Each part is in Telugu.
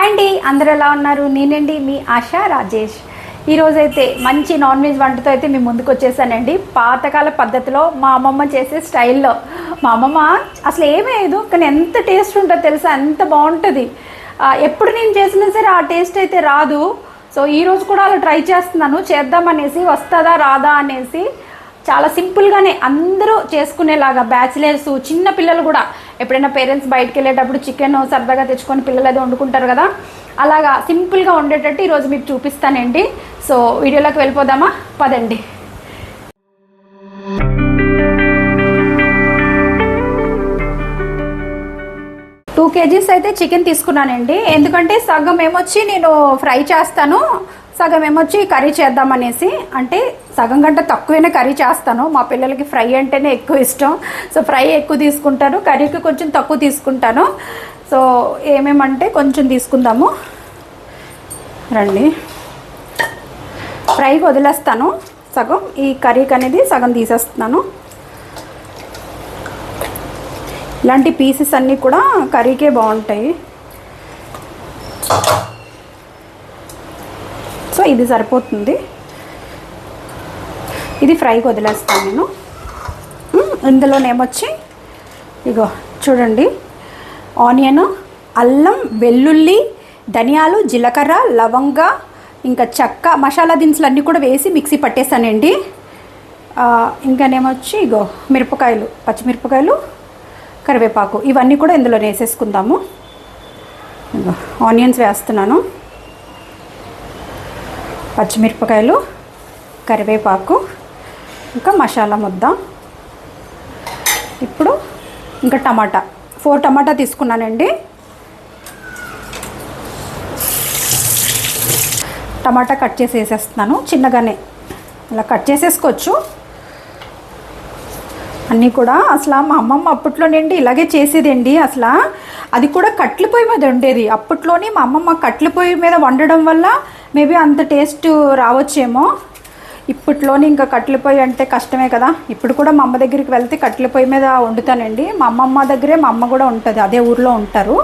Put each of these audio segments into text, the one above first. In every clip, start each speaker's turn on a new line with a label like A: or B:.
A: హాయ్ అండి అందరు ఎలా ఉన్నారు? నేనండి మీ ఆశా రాజేష్. ఈరోజైతే మంచి నాన్ వెజ్ వంటతో అయితే మేము ముందుకు వచ్చేసానండి. పాతకాల పద్ధతిలో మా అమ్మమ్మ చేసే స్టైల్లో. మా అమ్మమ్మ అసలు ఏమేదు కానీ ఎంత టేస్ట్ ఉంటుందో తెలుసా? ఎంత బాగుంటుంది. ఎప్పుడు నేను చేసినా సరే ఆ టేస్ట్ అయితే రాదు. సో ఈరోజు కూడా అలా ట్రై చేస్తున్నాను. చేద్దామనేసి వస్తుందా రాదా అనేసి చాలా సింపుల్గానే అందరూ చేసుకునేలాగా బ్యాచిలర్స్ చిన్న పిల్లలు కూడా. ఎప్పుడైనా పేరెంట్స్ బయటకు వెళ్ళేటప్పుడు చికెన్ సరదాగా తెచ్చుకొని పిల్లలు ఏదో వండుకుంటారు కదా. అలాగా సింపుల్గా ఉండేటట్టు ఈరోజు మీకు చూపిస్తానండి. సో వీడియోలోకి వెళ్ళిపోదామా? పదండి. టూ కేజీస్ అయితే చికెన్ తీసుకున్నానండి. ఎందుకంటే సగం ఏమొచ్చి నేను ఫ్రై చేస్తాను సగం ఏమొచ్చి కర్రీ చేద్దామనేసి. అంటే సగం కంటే తక్కువైనా కర్రీ చేస్తాను. మా పిల్లలకి ఫ్రై అంటేనే ఎక్కువ ఇష్టం. సో ఫ్రై ఎక్కువ తీసుకుంటాను. కర్రీకి కొంచెం తక్కువ తీసుకుంటాను. సో ఏమేమంటే కొంచెం తీసుకుందాము. రండి. ఫ్రైకి వదిలేస్తాను. సగం ఈ కర్రీకి అనేది సగం తీసేస్తున్నాను. ఇలాంటి పీసెస్ అన్నీ కూడా కర్రీకే బాగుంటాయి. సో ఇది సరిపోతుంది. ఇది ఫ్రైకి వదిలేస్తాను నేను. ఇందులోనేమొచ్చి ఇగో చూడండి. ఆనియన్ అల్లం వెల్లుల్లి ధనియాలు జీలకర్ర లవంగ ఇంకా చెక్క మసాలా దినుసులు అన్నీ కూడా వేసి మిక్సీ పట్టేసానండి ఇంకానేమొచ్చి ఇగో మిరపకాయలు పచ్చిమిరపకాయలు కరివేపాకు ఇవన్నీ కూడా ఇందులో వేసేసుకుందాము. ఇగో ఆనియన్స్ వేస్తున్నాను. పచ్చిమిరపకాయలు కరివేపాకు ఇంకా మసాలా ముద్ద. ఇప్పుడు ఇంకా టమాటా. ఫోర్ టమాటా తీసుకున్నానండి. టమాటా కట్ చేసి వేసేస్తున్నాను చిన్నగానే. అలా కట్ చేసేసుకోవచ్చు. అన్నీ కూడా అసలు మా అమ్మమ్మ అప్పట్లోనండి ఇలాగే చేసేదండి అసలు. అది కూడా కట్ల పొయ్యి మీద ఉండేది అప్పట్లోనే మా అమ్మమ్మ కట్ల పొయ్యి మీద వండడం వల్ల మేబీ అంత టేస్ట్ రావచ్చేమో. ఇప్పట్లోనే ఇంకా కట్టెల పొయ్యి అంటే కష్టమే కదా. ఇప్పుడు కూడా మా అమ్మ దగ్గరికి వెళ్తే కట్టెల పొయ్యి మీద వండుతానండి. మా అమ్మమ్మ దగ్గరే మా అమ్మ కూడా ఉంటుంది. అదే ఊర్లో ఉంటారు.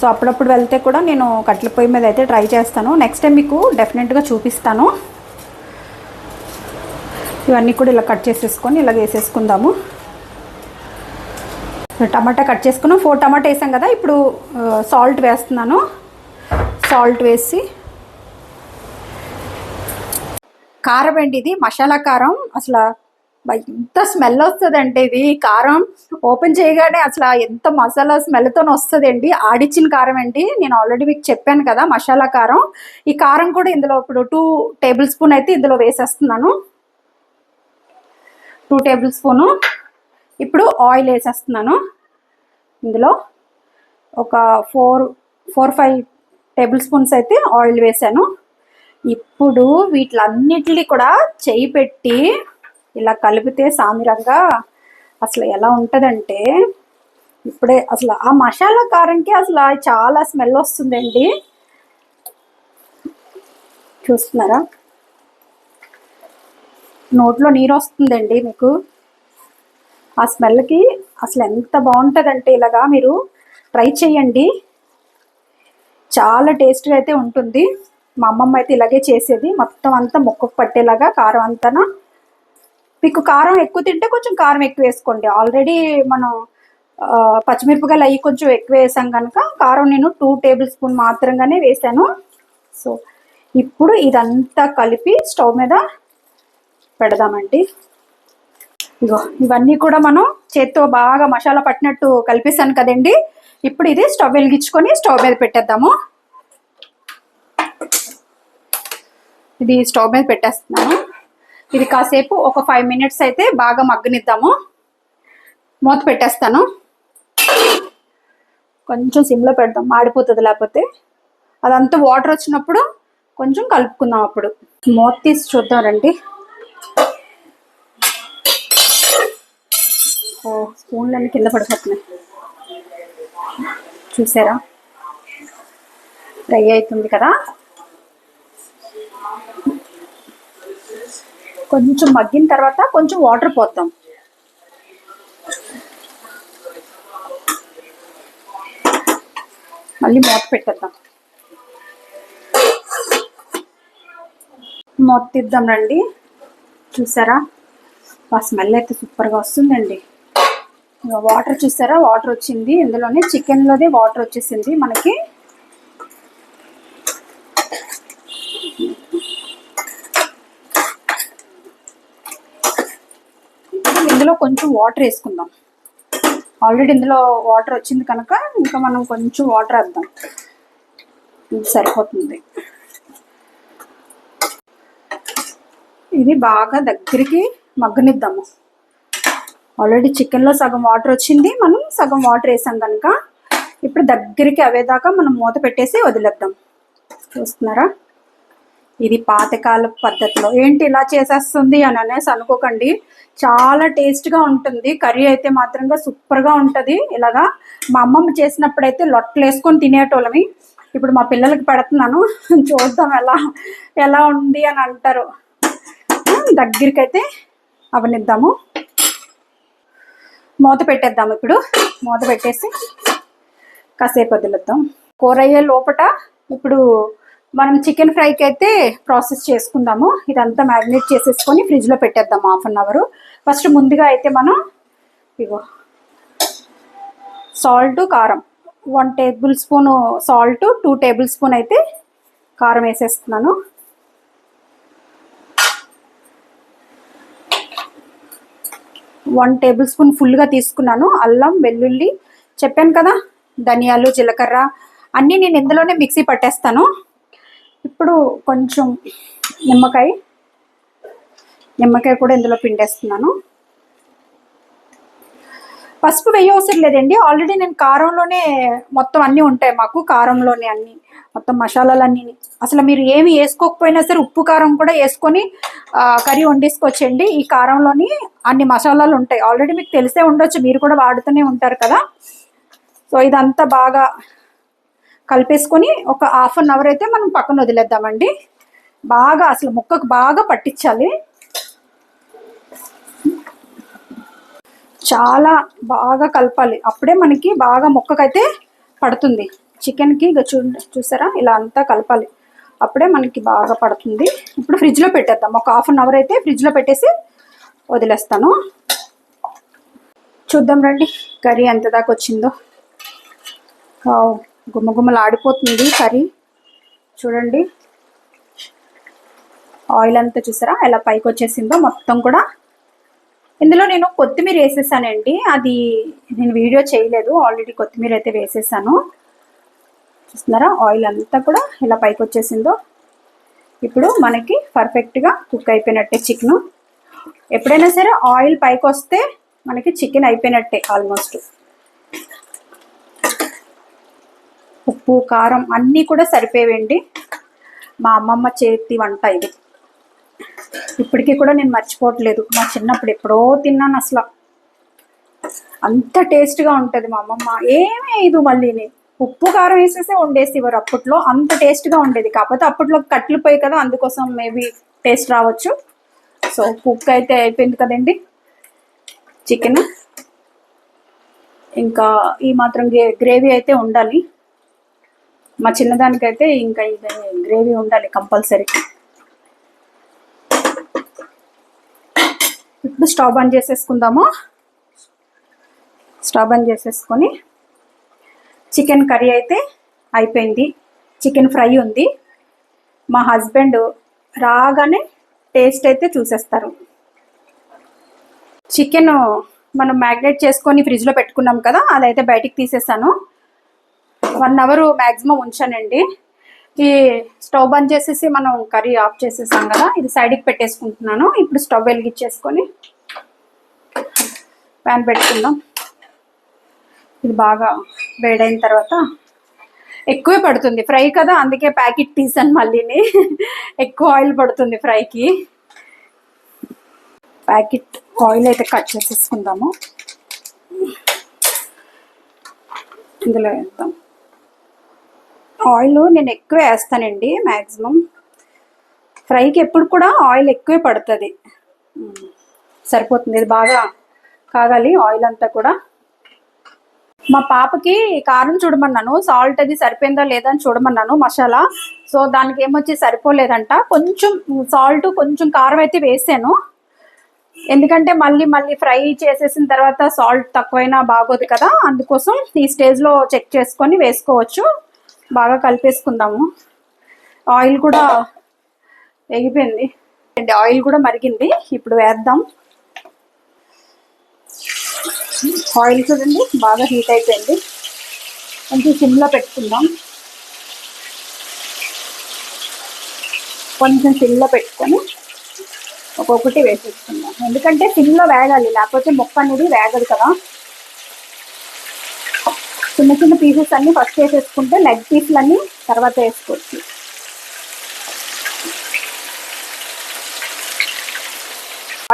A: సో అప్పుడప్పుడు వెళ్తే కూడా నేను కట్టెల పొయ్యి మీద అయితే ట్రై చేస్తాను. నెక్స్ట్ టైం మీకు డెఫినెట్గా చూపిస్తాను. ఇవన్నీ కూడా ఇలా కట్ చేసేసుకొని ఇలా వేసేసుకుందాము. టమాటా కట్ చేసుకున్నాం. ఫోర్ టమాటా వేసాం కదా. ఇప్పుడు సాల్ట్ వేస్తున్నాను. సాల్ట్ వేసి కారం అండి ఇది? మసాలా కారం. అసలు ఎంత స్మెల్ వస్తుందంటే ఇది. కారం ఓపెన్ చేయగానే అసలు ఎంత మసాలా స్మెల్తో వస్తుందండి. ఆడిచ్చిన కారం అండి నేను ఆల్రెడీ మీకు చెప్పాను కదా మసాలా కారం. ఈ కారం కూడా ఇందులో ఇప్పుడు టూ టేబుల్ స్పూన్ అయితే ఇందులో వేసేస్తున్నాను. Two tablespoon. ఇప్పుడు ఆయిల్ వేసేస్తున్నాను. ఇందులో ఒక four four five tablespoons అయితే ఆయిల్ వేసాను. ఇప్పుడు వీటిలన్నిటిని కూడా చేయి పెట్టి ఇలా కలిపితే సామిరంగా అసలు ఎలా ఉంటుందంటే ఇప్పుడే అసలు ఆ మసాలా కారంకి అసలు చాలా స్మెల్ వస్తుందండి. చూస్తున్నారా? నోట్లో నీరు వస్తుందండి మీకు. ఆ స్మెల్కి అసలు ఎంత బాగుంటుందంటే ఇలాగా మీరు ట్రై చేయండి. చాలా టేస్ట్గా అయితే ఉంటుంది. మా అమ్మమ్మ అయితే ఇలాగే చేసేది. మొత్తం అంతా ముక్కకు పట్టేలాగా కారం అంతా మీకు కారం ఎక్కువ తింటే కొంచెం కారం ఎక్కువ వేసుకోండి. ఆల్రెడీ మనం పచ్చిమిరపకాయలు అవి కొంచెం ఎక్కువ వేసాం కనుక కారం నేను టూ టేబుల్ స్పూన్ మాత్రంగానే వేసాను. సో ఇప్పుడు ఇదంతా కలిపి స్టవ్ మీద పెడదామండి. ఇగో ఇవన్నీ కూడా మనం చేత్తో బాగా మసాలా పట్టినట్టు కలిపేసాను కదండి. ఇప్పుడు ఇది స్టవ్ వెలిగించుకొని స్టవ్ మీద పెట్టేద్దాము. ఇది స్టవ్ మీద పెట్టేస్తున్నాను. ఇది కాసేపు ఒక ఫైవ్ మినిట్స్ అయితే బాగా మగ్గనిద్దాము. మూత పెట్టేస్తాను. కొంచెం సిమ్లో పెడదాం. మాడిపోతుంది లేకపోతే. అదంతా వాటర్ వచ్చినప్పుడు కొంచెం కలుపుకుందాం అప్పుడు. మూత తీసి చూద్దాం రండి. ఓ స్పూన్లన్నీ కింద పడిపోతున్నాయి. చూసారా? ఫ్రై అవుతుంది కదా? కొంచెం మగ్గిన తర్వాత కొంచెం వాటర్ పోతాం మళ్ళీ మూత పెట్టేద్దాం. మొత్తిద్దాం రండి. చూసారా? ఆ స్మెల్ అయితే సూపర్గా వస్తుందండి. వాటర్ చూసారా? వాటర్ వచ్చింది. ఇందులోనే చికెన్లోదే వాటర్ వచ్చేసింది మనకి. కొంచెం వాటర్ వేసుకుందాం. ఆల్రెడీ ఇందులో వాటర్ వచ్చింది కనుక ఇంకా మనం కొంచెం వాటర్ వేద్దాం. ఇది సరిపోతుంది. ఇది బాగా దగ్గరికి మగ్గనిద్దాము. ఆల్రెడీ చికెన్లో సగం వాటర్ వచ్చింది. మనం సగం వాటర్ వేసాం కనుక ఇప్పుడు దగ్గరికి అవేదాకా మనం మూత పెట్టేసి వదిలేద్దాం. చూస్తున్నారా? ఇది పాతకాల పద్ధతిలో. ఏంటి ఇలా చేసేస్తుంది అని అనేసి అనుకోకండి. చాలా టేస్ట్గా ఉంటుంది. కర్రీ అయితే మాత్రంగా సూపర్గా ఉంటుంది. ఇలాగా మా అమ్మమ్మ చేసినప్పుడైతే లొట్టలు వేసుకొని తినేటోళ్ళమి. ఇప్పుడు మా పిల్లలకి పెడుతున్నాను. చూద్దాం ఎలా ఎలా ఉంది అని అంటారు. దగ్గరికి అయితే అవనిద్దాము. మూత పెట్టేద్దాం ఇప్పుడు. మూత పెట్టేసి కాసేపు వదిలేద్దాం. కూర అయ్యే లోపట ఇప్పుడు మనం చికెన్ ఫ్రైకి అయితే ప్రాసెస్ చేసుకుందాము. ఇదంతా మ్యారినేట్ చేసేసుకొని ఫ్రిడ్జ్లో పెట్టేద్దాం హాఫ్ అన్ అవర్ ఫస్ట్ ముందుగా అయితే మనం ఇగో సాల్ట్ కారం. One tablespoon salt two tablespoon అయితే కారం వేసేస్తున్నాను. వన్ టేబుల్ స్పూన్ ఫుల్గా తీసుకున్నాను. అల్లం వెల్లుల్లి చెప్పాను కదా ధనియాలు జీలకర్ర అన్నీ నేను ఇందులోనే మిక్సీ పట్టేస్తాను. ఇప్పుడు కొంచెం నిమ్మకాయ. నిమ్మకాయ కూడా ఇందులో పిండేస్తున్నాను. పసుపు వేయవసరం లేదండి. ఆల్రెడీ నేను కారంలోనే మొత్తం అన్నీ ఉంటాయి మాకు కారంలోనే అన్నీ మొత్తం మసాలాలన్నీ. అసలు మీరు ఏమి వేసుకోకపోయినా సరే ఉప్పు కారం కూడా వేసుకొని కర్రీ వండేసుకొచ్చండి ఈ కారంలోని అన్ని మసాలాలు ఉంటాయి. ఆల్రెడీ మీకు తెలిసే ఉండొచ్చు మీరు కూడా వాడుతూనే ఉంటారు కదా. సో ఇదంతా బాగా కలిపేసుకొని ఒక హాఫ్ అన్ అవర్ అయితే మనం పక్కన వదిలేద్దామండి. బాగా అసలు ముక్కకు బాగా పట్టించాలి. చాలా బాగా కలపాలి. అప్పుడే మనకి బాగా ముక్కకైతే పడుతుంది. చికెన్కి ఇక చూ చూసారా? ఇలా అంతా కలపాలి. అప్పుడే మనకి బాగా పడుతుంది. ఇప్పుడు ఫ్రిడ్జ్లో పెట్టేద్దాం. ఒక హాఫ్ అన్ అవర్ అయితే ఫ్రిడ్జ్లో పెట్టేసి వదిలేస్తాను. చూద్దాం రండి. కర్రీ ఎంత దాకా వచ్చిందో. గుమ్మగుమ్మలు ఆడిపోతుంది కర్రీ. చూడండి. ఆయిల్ అంతా చూసారా? ఎలా పైకి వచ్చేసిందో మొత్తం కూడా. ఇందులో నేను కొత్తిమీర వేసేసానండి. అది నేను వీడియో చేయలేదు. ఆల్రెడీ కొత్తిమీర అయితే వేసేసాను. చూస్తున్నారా? ఆయిల్ అంతా కూడా ఇలా పైకి వచ్చేసిందో. ఇప్పుడు మనకి పర్ఫెక్ట్గా కుక్ అయిపోయినట్టే చికెన్. ఎప్పుడైనా సరే ఆయిల్ పైకి వస్తే మనకి చికెన్ అయిపోయినట్టే ఆల్మోస్ట్ ఉప్పు కారం అన్నీ కూడా సరిపోయేవండి. మా అమ్మమ్మ చేతి వంట ఇది. ఇప్పటికీ కూడా నేను మర్చిపోవట్లేదు. మా చిన్నప్పుడు ఎప్పుడో తిన్నాను అసలు. అంత టేస్ట్గా ఉంటుంది మా అమ్మమ్మ. ఏమీ ఇది మళ్ళీ ఉప్పు కారం వేసేసే వండేసి ఇవ్వరు అప్పట్లో. అంత టేస్ట్గా ఉండేది. కాకపోతే అప్పట్లో కట్లు పోయి కదా అందుకోసం మేబీ టేస్ట్ రావచ్చు. సో కుక్ అయితే అయిపోయింది కదండి. చికెన్. ఇంకా ఈ మాత్రం గ్రేవీ అయితే ఉండాలి. మా చిన్నదానికైతే ఇంకా ఇది గ్రేవీ ఉండాలి కంపల్సరీ. ఇప్పుడు స్టవ్ ఆన్ చేసేసుకుందాము. స్టవ్ ఆన్ చేసేసుకొని చికెన్ కర్రీ అయితే అయిపోయింది. చికెన్ ఫ్రై ఉంది. మా హస్బెండ్ రాగానే టేస్ట్ అయితే చూసేస్తారు. చికెన్ మనం మ్యాగ్నేట్ చేసుకొని ఫ్రిడ్జ్లో పెట్టుకున్నాం కదా అదైతే బయటికి తీసేసాను. వన్ అవర్ మ్యాక్సిమం ఉంచానండి. ఈ స్టవ్ బంద్ చేసేసి మనం కర్రీ ఆఫ్ చేసేసాం కదా ఇది సైడ్కి పెట్టేసుకుంటున్నాను. ఇప్పుడు స్టవ్ వెలిగించేసుకొని ప్యాన్ పెట్టుకుందాం. ఇది బాగా వేడైన తర్వాత ఎక్కువే పడుతుంది. ఫ్రై కదా అందుకే ప్యాకెట్ తీసాను మళ్ళీని. ఎక్కువ ఆయిల్ పడుతుంది ఫ్రైకి. ప్యాకెట్ ఆయిల్ అయితే కట్ చేసేసుకుందాము. ఇందులో వేద్దాం. ఆయిల్ నేను ఎక్కువ వేస్తానండి మ్యాక్సిమం ఫ్రైకి ఎప్పుడు కూడా ఆయిల్ ఎక్కువే పడుతుంది. సరిపోతుంది. ఇది బాగా కాగాలి ఆయిల్ అంతా కూడా. మా పాపకి కారం చూడమన్నాను. సాల్ట్ అది సరిపోయిందా లేదా అని చూడమన్నాను మసాలా. సో దానికి ఏమొచ్చి సరిపోలేదంట. కొంచెం సాల్ట్ కొంచెం కారం అయితే వేసాను. ఎందుకంటే మళ్ళీ మళ్ళీ ఫ్రై చేసేసిన తర్వాత సాల్ట్ తక్కువైనా బాగోదు కదా. అందుకోసం ఈ స్టేజ్లో చెక్ చేసుకొని వేసుకోవచ్చు. బాగా కలిపేసుకుందాము. ఆయిల్ కూడా ఎగిపోయింది అండ్ ఆయిల్ కూడా మరిగింది. ఇప్పుడు వేద్దాం. ఆయిల్ చూడండి బాగా హీట్ అయిపోయింది. కొంచెం సిమ్లో పెట్టుకుందాం. కొంచెం సిమ్లో పెట్టుకొని ఒక్కొక్కటి వేసేసుకుందాం. ఎందుకంటే సిమ్లో వేగాలి లేకపోతే మొక్క అనేది వేగదు కదా. చిన్న చిన్న పీసెస్ అన్ని ఫస్ట్ వేసేసుకుంటే లెగ్ పీసులు అన్ని తర్వాత వేసుకోవచ్చు.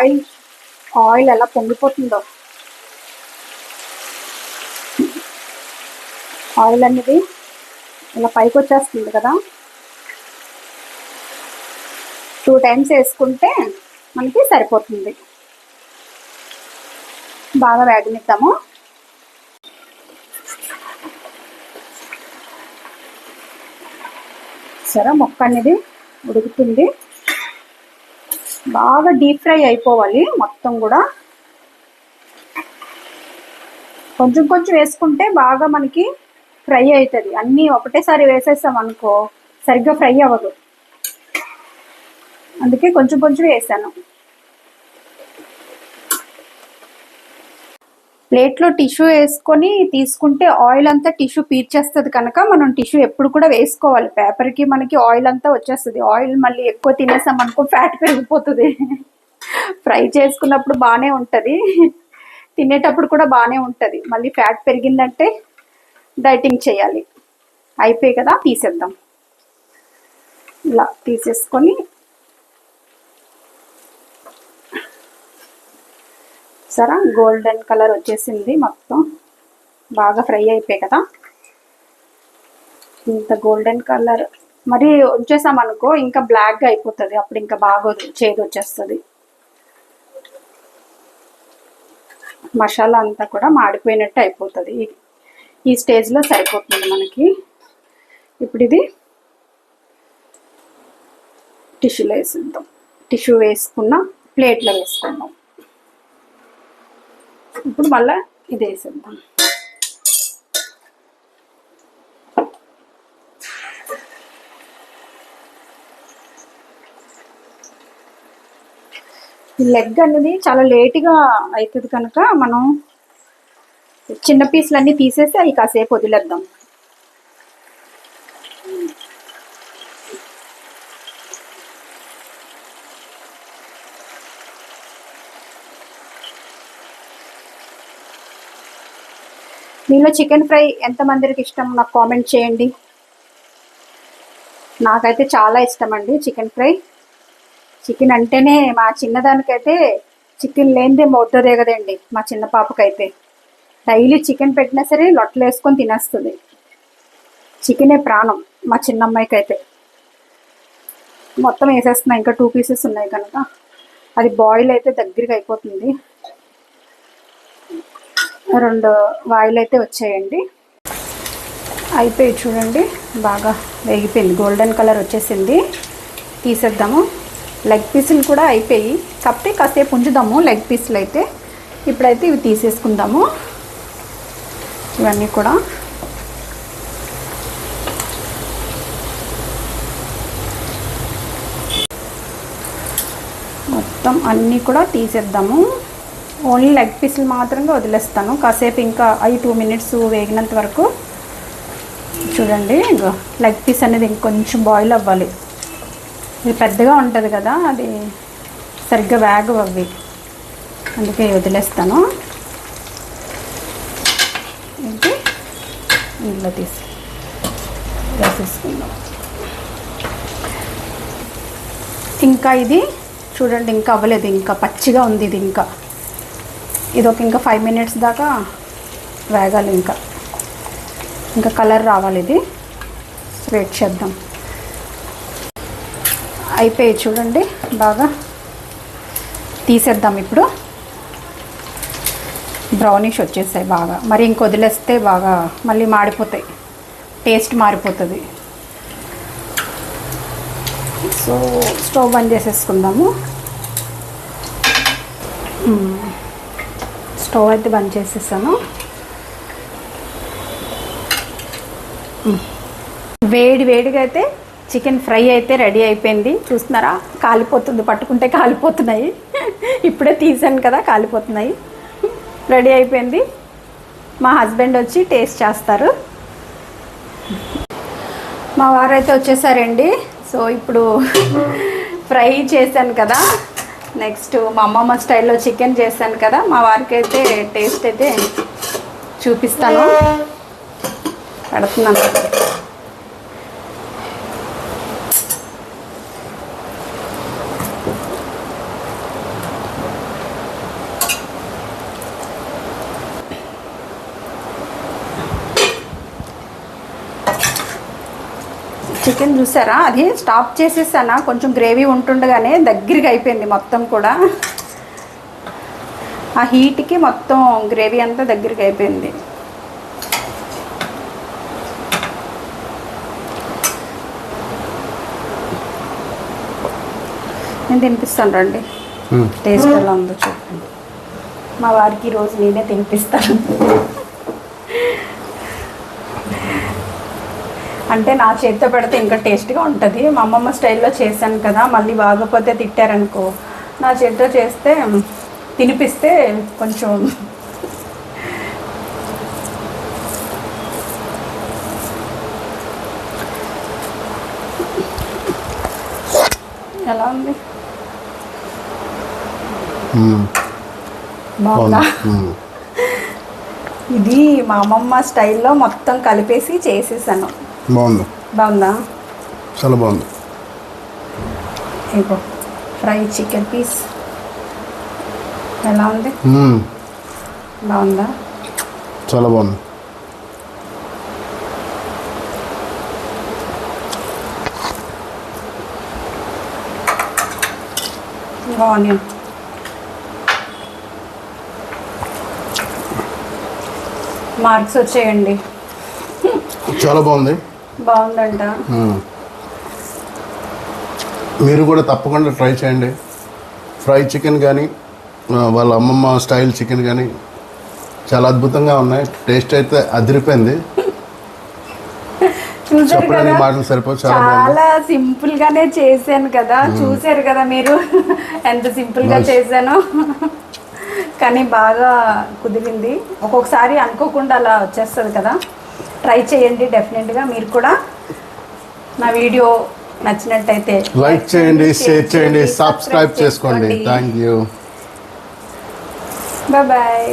A: ఆయిల్ ఆయిల్ ఎలా పొంగిపోతుందో. ఆయిల్ అనేది ఇలా పైకి వచ్చేస్తుంది కదా. టూ టైమ్స్ వేసుకుంటే మనకి సరిపోతుంది. బాగా వేగనిద్దాము. చూసారా? మొక్క అనేది ఉడుకుతుంది. బాగా డీప్ ఫ్రై అయిపోవాలి మొత్తం కూడా. కొంచెం కొంచెం వేసుకుంటే బాగా మనకి ఫ్రై అవుతుంది అన్నీ ఒకటేసారి వేసేసాం అనుకో సరిగ్గా ఫ్రై అవ్వదు. అందుకే కొంచెం కొంచెం వేసాను. ప్లేట్లో టిష్యూ వేసుకొని తీసుకుంటే ఆయిల్ అంతా టిష్యూ పీల్చేస్తుంది కనుక మనం టిష్యూ ఎప్పుడు కూడా వేసుకోవాలి. పేపర్కి మనకి ఆయిల్ అంతా వచ్చేస్తుంది. ఆయిల్ మళ్ళీ ఎక్కువ తినేసాం అనుకో ఫ్యాట్ పెరిగిపోతుంది. ఫ్రై చేసుకున్నప్పుడు బాగానే ఉంటుంది. తినేటప్పుడు కూడా బాగానే ఉంటుంది. మళ్ళీ ఫ్యాట్ పెరిగిందంటే డైటింగ్ చేయాలి. అయిపోయి కదా తీసేద్దాం. ఇలా తీసేసుకొని చూసారా? గోల్డెన్ కలర్ వచ్చేసింది మొత్తం. బాగా ఫ్రై అయిపోయాయి కదా. ఇంత గోల్డెన్ కలర్ మరి వచ్చేసామనుకో ఇంకా బ్లాక్గా అయిపోతుంది. అప్పుడు ఇంకా బాగా చేదు వచ్చేస్తుంది. మసాలా అంతా కూడా మాడిపోయినట్టు అయిపోతుంది. ఈ- ఈ స్టేజ్లో సరిపోతుంది మనకి. ఇప్పుడు ఇది టిష్యూలో వేసిద్దాం. టిష్యూ వేసుకున్న ప్లేట్లో వేసుకుందాం. ఇప్పుడు మళ్ళీ ఇది వేసేద్దాం. ఈ లెగ్ అనేది చాలా లేట్గా అవుతుంది కనుక మనం చిన్న పీసులు అన్నీ తీసేసి అవి కాసేపు వదిలేద్దాం. మీలో చికెన్ ఫ్రై ఎంతమందికి ఇష్టం నాకు కామెంట్ చేయండి. నాకైతే చాలా ఇష్టం అండి చికెన్ ఫ్రై. చికెన్ అంటేనే మా చిన్నదానికైతే చికెన్ లేనిదే మొద్దదే కదండి మా చిన్న పాపకైతే. డైలీ చికెన్ పెట్టినా సరే లొట్టలు వేసుకొని తినేస్తుంది. చికెనే ప్రాణం మా చిన్నమ్మాయికి అయితే మొత్తం వేసేస్తున్నాయి ఇంకా టూ పీసెస్ ఉన్నాయి కనుక. అది బాయిల్ అయితే దగ్గరికి అయిపోతుంది. రెండు వాయిల్ అయితే వచ్చాయండి. అయిపోయి చూడండి. బాగా వేగిపోయింది. గోల్డెన్ కలర్ వచ్చేసింది. తీసేద్దాము. లెగ్ పీసులు కూడా అయిపోయి. కాకపోతే కాసేపు ఉంచుదాము లెగ్ పీసులు అయితే. ఇప్పుడైతే ఇవి తీసేసుకుందాము. ఇవన్నీ కూడా. మొత్తం అన్నీ కూడా తీసేద్దాము. ఓన్లీ లెగ్ పీసులు మాత్రంగా వదిలేస్తాను. కాసేపు ఇంకా అవి టూ మినిట్స్ వేగినంత వరకు చూడండి ఇంకో లెగ్ పీస్ అనేది ఇంకొంచెం బాయిల్ అవ్వాలి. ఇది పెద్దగా ఉంటుంది కదా అది సరిగ్గా వేగవు అవి అందుకే వదిలేస్తాను. ఇది ఇందులో తీసి వేసేసుకుందాం ఇంకా ఇది చూడండి ఇంకా అవ్వలేదు ఇంకా పచ్చిగా ఉంది ఇది ఇంకా. ఇది ఒక ఇంకా ఫైవ్ మినిట్స్ దాకా వేగాలి ఇంకా. ఇంకా కలర్ రావాలి ఇది. వెయిట్ చేద్దాం. అయిపోయి చూడండి బాగా. తీసేద్దాం ఇప్పుడు. బ్రౌనిష్ వచ్చేసాయి బాగా. మరి ఇంక వదిలేస్తే బాగా మళ్ళీ మాడిపోతాయి. టేస్ట్ మారిపోతుంది. సో స్టవ్ బంద్ చేసేసుకుందాము. Hmm. స్టవ్ అయితే బంద్ చేసేసాను. వేడి వేడిగా అయితే చికెన్ ఫ్రై అయితే రెడీ అయిపోయింది. చూస్తున్నారా? కాలిపోతుంది. పట్టుకుంటే కాలిపోతున్నాయి. ఇప్పుడే తీసాను కదా కాలిపోతున్నాయి. రెడీ అయిపోయింది. మా హస్బెండ్ వచ్చి టేస్ట్ చేస్తారు. మా వారైతే వచ్చేసారండి. సో ఇప్పుడు ఫ్రై చేశాను కదా. నెక్స్ట్ మా అమ్మమ్మ స్టైల్లో చికెన్ చేశాను కదా మా వారికి అయితే టేస్ట్ అయితే చూపిస్తాను. పెడుతున్నాను. చికెన్ చూసారా? అది స్టాప్ చేసేసానా? కొంచెం గ్రేవీ ఉంటుండగానే దగ్గరికి అయిపోయింది మొత్తం కూడా. ఆ హీట్కి మొత్తం గ్రేవీ అంతా దగ్గరికి అయిపోయింది. నేను తినిపిస్తాను రండి. టేస్ట్ ఎలా ఉందో చూడండి. మా వారికి ఈరోజు నేనే తినిపిస్తాను. అంటే నా చేతితో పెడితే ఇంకా టేస్ట్గా ఉంటుంది. మా అమ్మమ్మ స్టైల్లో చేశాను కదా మళ్ళీ బాగపోతే తిట్టారనుకో నా చేతితో చేస్తే తినిపిస్తే కొంచెం ఎలా ఉంది. బాగుందా. ఇది మా అమ్మమ్మ స్టైల్లో మొత్తం కలిపేసి చేసేసాను.
B: బాగుంది.
A: బాగుందా?
B: చాలా బాగుంది.
A: ఇగో ఫ్రై చికెన్ పీస్. ఎలా ఉంది. బాగుందా?
B: చాలా బాగుంది.
A: ఆనియన్. మార్క్స్ వచ్చేయండి.
B: చాలా బాగుంది.
A: బాగుందంట.
B: మీరు కూడా తప్పకుండా ట్రై చేయండి. ఫ్రై చికెన్ కానీ వాళ్ళ అమ్మమ్మ స్టైల్ చికెన్ కానీ చాలా అద్భుతంగా ఉన్నాయి. టేస్ట్ అయితే అదిరిపోయింది. చెప్పడానికి మాటలు సరిపోవు చాలా
A: సింపుల్ గానే చేశాను కదా. చూసారు కదా మీరు? ఎంత
B: సింపుల్గా.
A: చేశాను. కానీ బాగా కుదిరింది. ఒక్కొక్కసారి అనుకోకుండా అలా వచ్చేస్తుంది కదా. ట్రై చేయండి డెఫినెట్గా మీరు కూడా నా వీడియో నచ్చినట్టయితే
B: లైక్ చేయండి షేర్ చేయండి సబ్స్క్రైబ్ చేసుకోండి. Thank you.
A: Bye bye.